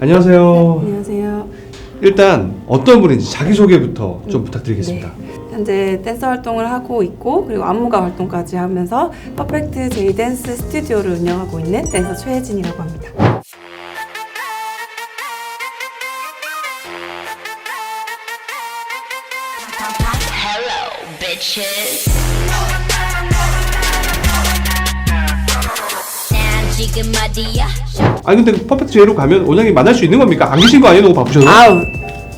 안녕하세요. 안녕하세요. 일단 어떤 분인지 자기소개부터 좀 부탁드리겠습니다. 현재 댄서 활동을 하고 있고 그리고 안무가 활동까지 하면서 퍼펙트 제이 댄스 스튜디오를 운영하고 있는 댄서 최혜진이라고 합니다. Hello, bitches. 지금 어디야? 아니 근데 퍼펙트 제이로 가면 원장님 만날 수 있는 겁니까? 안 계신 거 아니에요? 너무 바쁘셔서? 아우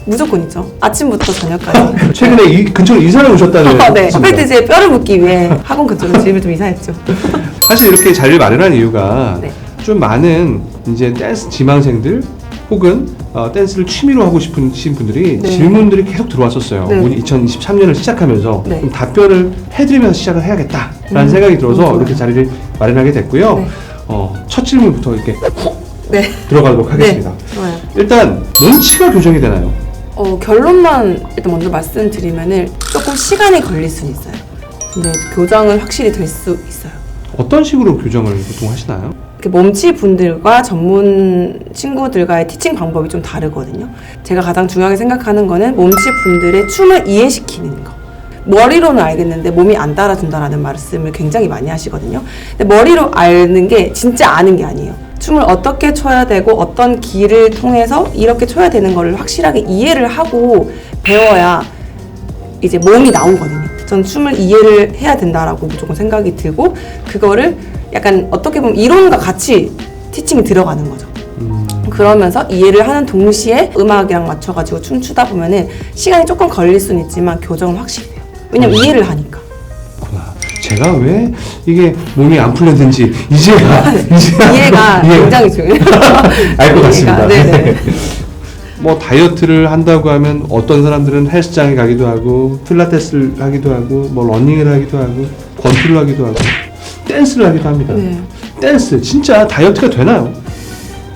무조건이죠. 아침부터 저녁까지. 최근에 이 근처로 이사를 오셨다는 어, 네. 퍼펙트 제이 뼈를 묻기 위해 학원 근처로 집을 좀 이사했죠. 사실 이렇게 자리를 마련한 이유가 네. 좀 많은 이제 댄스 지망생들 혹은 어, 댄스를 취미로 하고 싶은 분들이 네. 질문들이 계속 들어왔었어요. 네. 우리 2023년을 시작하면서 네. 좀 답변을 해드리면서 시작을 해야겠다라는 음, 생각이 들어서 좋아요. 이렇게 자리를 마련하게 됐고요. 네. 어, 첫 질문부터 이렇게 훅 네. 들어가도록 하겠습니다. 네. 좋아요. 일단 뭔치가 교정이 되나요? 어, 결론만 일단 먼저 말씀드리면은 조금 시간이 걸릴 수는 있어요. 근데 교정은 확실히 될 수 있어요. 어떤 식으로 교정을 보통 하시나요? 이렇게 몸치 분들과 전문 친구들과의 티칭 방법이 좀 다르거든요. 제가 가장 중요하게 생각하는 거는 몸치 분들의 춤을 이해시키는 거. 머리로는 알겠는데 몸이 안 따라준다라는 말씀을 굉장히 많이 하시거든요. 근데 머리로 아는 게 진짜 아는 게 아니에요. 춤을 어떻게 춰야 되고 어떤 길을 통해서 이렇게 춰야 되는 거를 확실하게 이해를 하고 배워야 이제 몸이 나오거든요. 전 춤을 이해를 해야 된다라고 무조건 생각이 들고 그거를 약간 어떻게 보면 이론과 같이 티칭이 들어가는 거죠. 음, 그러면서 이해를 하는 동시에 음악이랑 맞춰가지고 춤추다 보면은 시간이 조금 걸릴 수는 있지만 교정은 확실히. 왜냐면 이해를 하니까. 그렇구나. 제가 왜 이게 몸이 안 풀렸는지 이제야 이제야 이해가 이해가 굉장히 중요해요. 알 것 같습니다. 이해가, 네네. 뭐 다이어트를 한다고 하면 어떤 사람들은 헬스장에 가기도 하고 필라테스를 하기도 하고 뭐 러닝을 하기도 하고 권투를 하기도 하고 댄스를 하기도 합니다. 네. 댄스 진짜 다이어트가 되나요?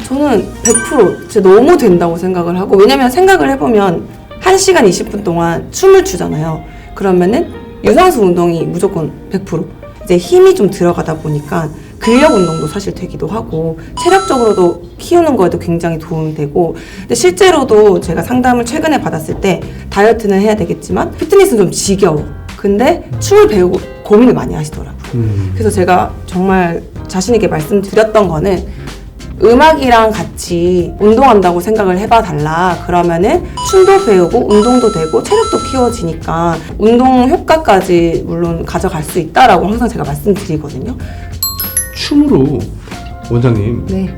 저는 100% 진짜 너무 된다고 생각을 하고 왜냐면 생각을 해보면 1시간 20분 동안 춤을 추잖아요. 그러면은 유산소 운동이 무조건 100% 이제 힘이 좀 들어가다 보니까 근력 운동도 사실 되기도 하고 체력적으로도 키우는 거에도 굉장히 도움이 되고 근데 실제로도 제가 상담을 최근에 받았을 때 다이어트는 해야 되겠지만 피트니스는 좀 지겨워. 근데 춤을 배우고 고민을 많이 하시더라고요. 음, 그래서 제가 정말 자신 있게 말씀드렸던 거는 음악이랑 같이 운동한다고 생각을 해봐 달라. 그러면은 춤도 배우고 운동도 되고 체력도 키워지니까 운동 효과까지 물론 가져갈 수 있다라고 항상 제가 말씀드리거든요. 춤으로 원장님 네.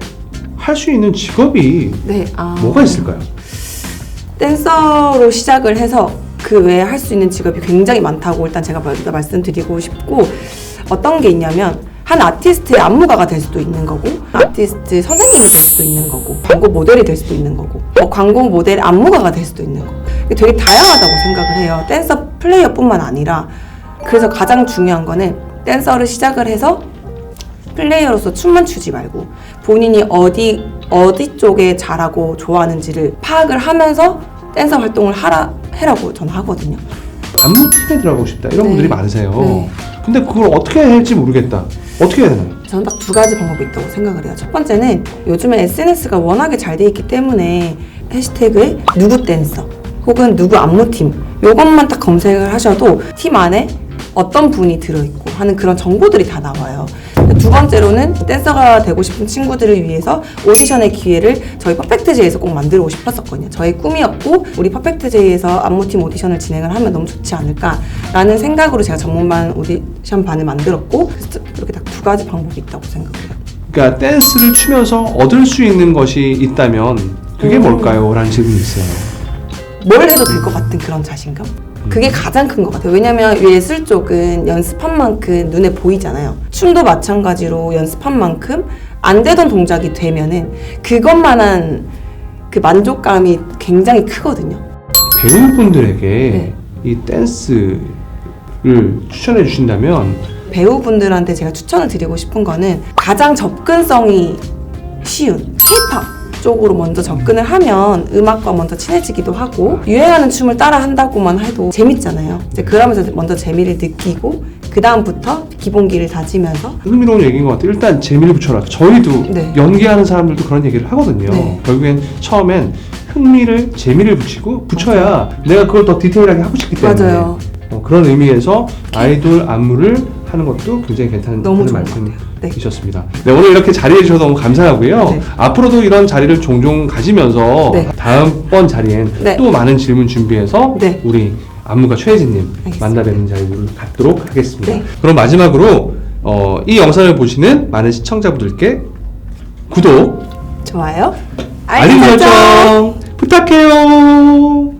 할 수 있는 직업이 네. 아. 뭐가 있을까요? 댄서로 시작을 해서 그 외에 할 수 있는 직업이 굉장히 많다고 일단 제가 먼저 말씀드리고 싶고 어떤 게 있냐면 한 아티스트의 안무가가 될 수도 있는 거고 아티스트 선생님이 될 수도 있는 거고 광고 모델이 될 수도 있는 거고 뭐 광고 모델 안무가가 될 수도 있는 거고 되게 다양하다고 생각을 해요 댄서 플레이어뿐만 아니라 그래서 가장 중요한 거는 댄서를 시작을 해서 플레이어로서 춤만 추지 말고 본인이 어디 어디 쪽에 잘하고 좋아하는지를 파악을 하면서 댄서 활동을 하라 해라고 저는 하거든요. 안무 팀에 들어가고 싶다 이런 네. 분들이 많으세요. 네. 근데 그걸 어떻게 해야 할지 모르겠다. 어떻게 해야 되나요? 저는 딱 두 가지 방법이 있다고 생각을 해요. 첫 번째는 요즘에 SNS가 워낙에 잘 돼 있기 때문에 해시태그에 누구 댄서 혹은 누구 안무팀 요것만 딱 검색을 하셔도 팀 안에 어떤 분이 들어있고 하는 그런 정보들이 다 나와요. 두 번째로는 댄서가 되고 싶은 친구들을 위해서 오디션의 기회를 저희 퍼펙트제이에서 꼭 만들고 싶었었거든요. 저의 꿈이었고 우리 퍼펙트제이에서 안무팀 오디션을 진행을 하면 너무 좋지 않을까라는 생각으로 제가 전문반 오디션 반을 만들었고 그래서 이렇게 딱 두 가지 방법이 있다고 생각해요. 그러니까 댄스를 추면서 얻을 수 있는 것이 있다면 그게 음. 뭘까요? 라는 질문이 있어요. 뭘 해도 될 것 같은 그런 자신감? 그게 가장 큰 것 같아요. 왜냐면 예술 쪽은 연습한 만큼 눈에 보이잖아요. 춤도 마찬가지로 연습한 만큼 안 되던 동작이 되면은 그것만한 그 만족감이 굉장히 크거든요. 배우분들에게 네. 이 댄스를 추천해 주신다면 배우분들한테 제가 추천을 드리고 싶은 거는 가장 접근성이 쉬운 K-pop 쪽으로 먼저 접근을 하면 음악과 먼저 친해지기도 하고 유행하는 춤을 따라 한다고만 해도 재밌잖아요. 이제 그러면서 먼저 재미를 느끼고 그 다음부터 기본기를 다지면서 흥미로운 얘기인 것 같아요. 일단 재미를 붙여라. 저희도 네. 연기하는 사람들도 그런 얘기를 하거든요. 네. 결국엔 처음엔 흥미를 재미를 붙이고 붙여야 내가 그걸 더 디테일하게 하고 싶기 때문에 맞아요. 어, 그런 의미에서 아이돌 안무를 하는 것도 굉장히 괜찮은 너무 좋은 것 말씀이셨습니다. 네. 오늘 이렇게 자리해 주셔서 너무 감사하고요. 네. 앞으로도 이런 자리를 종종 가지면서 네. 다음번 자리엔 네. 또 많은 질문 준비해서 네. 우리 안무가 최혜진님 알겠습니다. 만나 뵙는 자리를 갖도록 하겠습니다. 네. 그럼 마지막으로 어, 이 영상을 보시는 많은 시청자분들께 구독, 좋아요. 알림 설정 부탁해요.